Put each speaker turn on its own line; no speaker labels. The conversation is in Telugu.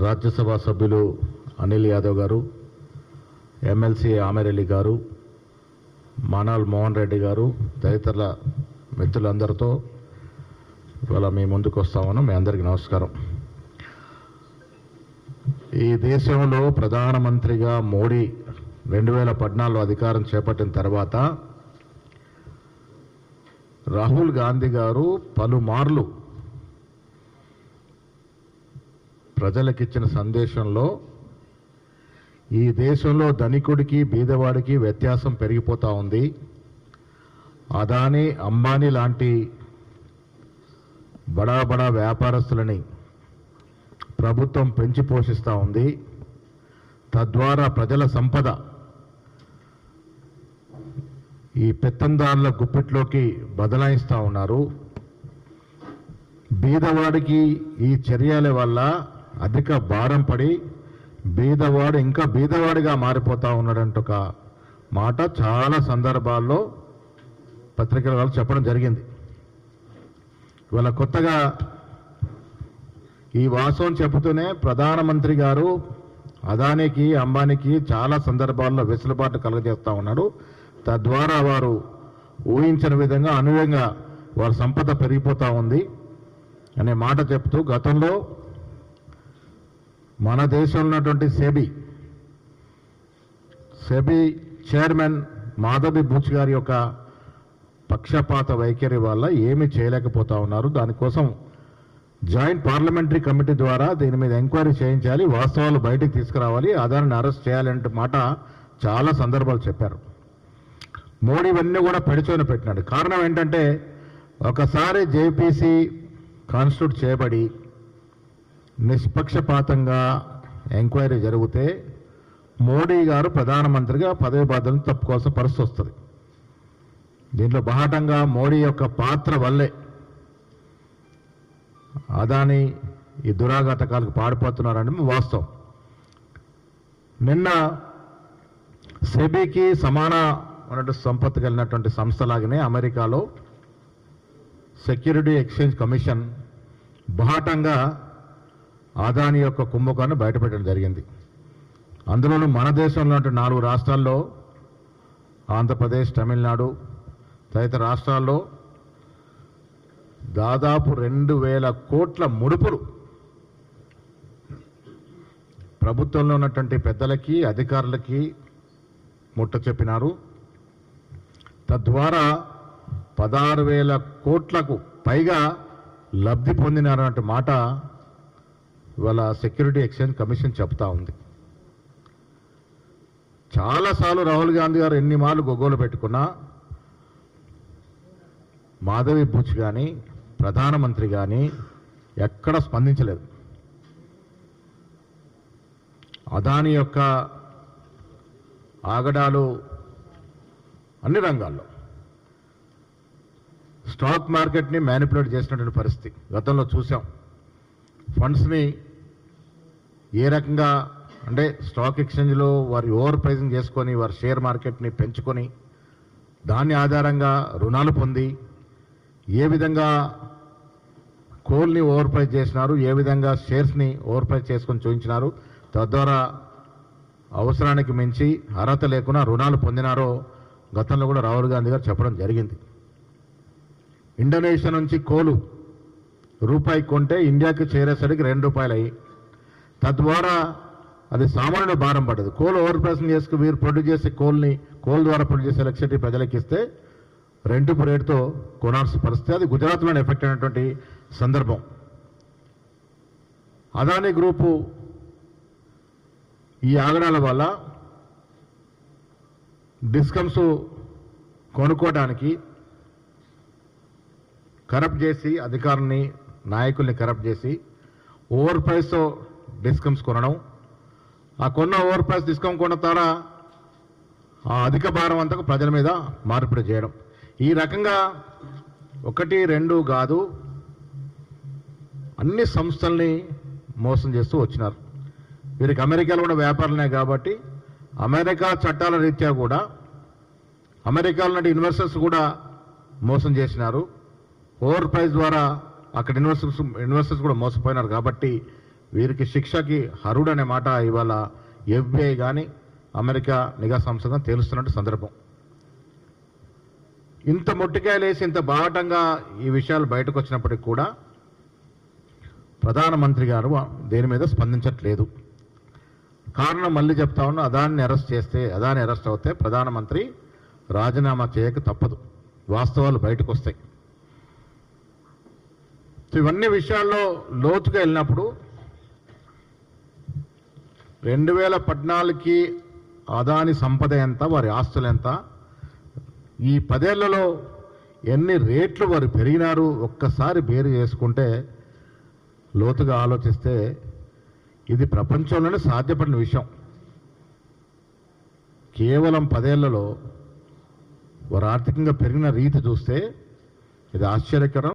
రాజ్యసభ సభ్యులు అనిల్ యాదవ్ గారు ఎమ్మెల్సీ ఆమెరెడ్డి గారు మానాల్ మోహన్ రెడ్డి గారు తదితరుల మిత్రులందరితో ఇవాళ మీ ముందుకు వస్తామని మీ అందరికీ నమస్కారం. ఈ దేశంలో ప్రధానమంత్రిగా మోడీ రెండు వేల పద్నాలుగులో అధికారం చేపట్టిన తర్వాత రాహుల్ గాంధీ గారు పలుమార్లు ప్రజలకిచ్చిన సందేశంలో ఈ దేశంలో ధనికుడికి బీదవాడికి వ్యత్యాసం పెరిగిపోతూ ఉంది. అదానీ అంబానీ లాంటి బడా బడా వ్యాపారస్తులని ప్రభుత్వం పెంచి పోషిస్తూ ఉంది. తద్వారా ప్రజల సంపద ఈ పెత్తందారుల గుప్పిట్లోకి బదలాయిస్తూ ఉన్నారు. బీదవాడికి ఈ చర్యల వల్ల అధిక భారం పడి బీదవాడు ఇంకా బీదవాడిగా మారిపోతా ఉన్నాడంట ఒక మాట చాలా సందర్భాల్లో పత్రికల వాళ్ళు చెప్పడం జరిగింది. ఇవాళ కొత్తగా ఈ వాస్తవం చెబుతూనే ప్రధానమంత్రి గారు అదానికి అంబానీకి చాలా సందర్భాల్లో వెసులుబాటు కలగజేస్తూ ఉన్నాడు. తద్వారా వారు ఊహించిన విధంగా అనుయంగా వారి సంపద పెరిగిపోతూ ఉంది అనే మాట చెప్తూ గతంలో మన దేశంలో ఉన్నటువంటి SEBI SEBI chairman Madhavi Buch గారి యొక్క పక్షపాత వైఖరి వల్ల ఏమీ చేయలేకపోతా ఉన్నారు. దానికోసం జాయింట్ పార్లమెంటరీ కమిటీ ద్వారా దీని మీద ఎంక్వైరీ చేయించాలి వాస్తవాలు బయటికి తీసుకురావాలి ఆధారాన్ని అరెస్ట్ చేయాలంటే మాట చాలా సందర్భాలు చెప్పారు. మోడీ ఇవన్నీ కూడా పెడిచోని పెట్టినాడు. కారణం ఏంటంటే ఒకసారి జేపీసీ కాన్స్టిట్యూట్ చేయబడి నిష్పక్షపాతంగా ఎంక్వైరీ జరిగితే మోడీ గారు ప్రధానమంత్రిగా పదవి బాధ్యతను తప్పుకోవాల్సిన పరిస్థితి వస్తుంది. దీంట్లో బాహటంగా మోడీ యొక్క పాత్ర వల్లే అదాని ఈ దురాఘాతకాలకు పాడిపోతున్నారని వాస్తవం. నిన్న సెబీకి సమాన ఉన్నటువంటి సంపత్తి కలిగినటువంటి సంస్థలాగానే అమెరికాలో సెక్యూరిటీ ఎక్స్చేంజ్ కమిషన్ బాహటంగా అదాని యొక్క కుంభకాన్ని బయటపెట్టడం జరిగింది. అందులోనూ మన దేశంలో ఉన్నటువంటి నాలుగు రాష్ట్రాల్లో ఆంధ్రప్రదేశ్ తమిళనాడు తదితర రాష్ట్రాల్లో దాదాపు రెండు వేల కోట్ల ముడుపులు ప్రభుత్వంలో ఉన్నటువంటి పెద్దలకి అధికారులకి ముట్ట చెప్పినారు. తద్వారా పదహారు వేల కోట్లకు పైగా లబ్ధి పొందినారన్నట్టు మాట ఇవాళ సెక్యూరిటీ ఎక్స్చేంజ్ కమిషన్ చెప్తా ఉంది. చాలాసార్లు రాహుల్ గాంధీ గారు ఎన్ని మార్లు గొగ్గోలు పెట్టుకున్నా మాధవి బుచ్ కానీ ప్రధానమంత్రి కానీ ఎక్కడ స్పందించలేదు. అదాని యొక్క ఆగడాలు అన్ని రంగాల్లో. స్టాక్ మార్కెట్ని మ్యానిపులేట్ చేసినటువంటి పరిస్థితి గతంలో చూసాం. ఫండ్స్ని ఏ రకంగా అంటే స్టాక్ ఎక్స్చేంజ్లో వారి ఓవర్ ప్రైజింగ్ చేసుకొని వారి షేర్ మార్కెట్ని పెంచుకొని దాని ఆధారంగా రుణాలు పొంది ఏ విధంగా కోల్ని ఓవర్ ప్రైజ్ చేసినారు ఏ విధంగా షేర్స్ని ఓవర్ ప్రైజ్ చేసుకొని చూపించినారు తద్వారా అవసరానికి మించి అర్హత లేకుండా రుణాలు పొందినారో గతంలో కూడా రాహుల్ గాంధీ గారు చెప్పడం జరిగింది. ఇండోనేషియా నుంచి కోలు రూపాయి కొంటే ఇండియాకి చేరేసరికి రెండు రూపాయలు అయ్యి తద్వారా అది సామాన్యుడు భారం పడదు. కోల్ ఓవర్ ప్రాసెసింగ్ చేసుకు వీరు ప్రొడ్యూస్ చేసే కోల్ని కోల్ ద్వారా ప్రొడ్యూస్ చేసే ఎలక్ట్రిసిటీ ప్రజలకు ఇస్తే రెండు రేటుతో కొనాల్సిన పరిస్థితి. అది గుజరాత్లోనే ఎఫెక్ట్ అయినటువంటి సందర్భం. అదానీ గ్రూపు ఈ ఆగడాల వల్ల డిస్కమ్స్ కొనుక్కోవడానికి కరప్ట్ చేసి అధికారుల్ని నాయకుల్ని కరప్ట్ చేసి ఓవర్ ప్రైస్తో డిస్కమ్స్ కొనడం. ఆ కొన్న ఓవర్ ప్రైస్ డిస్కౌంట్ కొన్న ద్వారా ఆ అధిక భారం అంతకు ప్రజల మీద మార్పిడి చేయడం. ఈ రకంగా ఒకటి రెండు కాదు అన్ని సంస్థల్ని మోసం చేస్తూ వచ్చినారు. వీరికి అమెరికాలో కూడా వ్యాపారులనే కాబట్టి అమెరికా చట్టాల రీత్యా కూడా అమెరికాలో ఉన్న ఇన్వెస్టర్స్ కూడా మోసం చేసినారు. ఓవర్ ప్రైస్ ద్వారా అక్కడ ఇన్వెస్టర్స్ ఇన్వెస్టర్స్ కూడా మోసపోయినారు కాబట్టి వీరికి శిక్షకి హరుడనే మాట ఇవాళ ఎఫ్బిఐ కానీ అమెరికా నిఘా సంస్థ కానీ తేలుస్తున్నట్టు సందర్భం. ఇంత మొట్టికాయలేసి ఇంత బాహటంగా ఈ విషయాలు బయటకు వచ్చినప్పటికి కూడా ప్రధానమంత్రి గారు దేని మీద స్పందించట్లేదు. కారణం మళ్ళీ చెప్తా ఉన్నా అదాన్ని అరెస్ట్ చేస్తే అదాన్ని అరెస్ట్ అవుతే ప్రధానమంత్రి రాజీనామా చేయక తప్పదు. వాస్తవాలు బయటకు వస్తాయి ఇవన్నీ విషయాల్లో లోతుగా వెళ్ళినప్పుడు రెండు వేల పద్నాలుగుకి అదాని సంపద ఎంత వారి ఆస్తులు ఎంత? ఈ పదేళ్ళలో ఎన్ని రేట్లు వారు పెరిగినారు ఒక్కసారి బేరు చేసుకుంటే లోతుగా ఆలోచిస్తే ఇది ప్రపంచంలోనే సాధ్యపడిన విషయం. కేవలం పదేళ్ళలో వారు ఆర్థికంగా పెరిగిన రీతి చూస్తే ఇది ఆశ్చర్యకరం.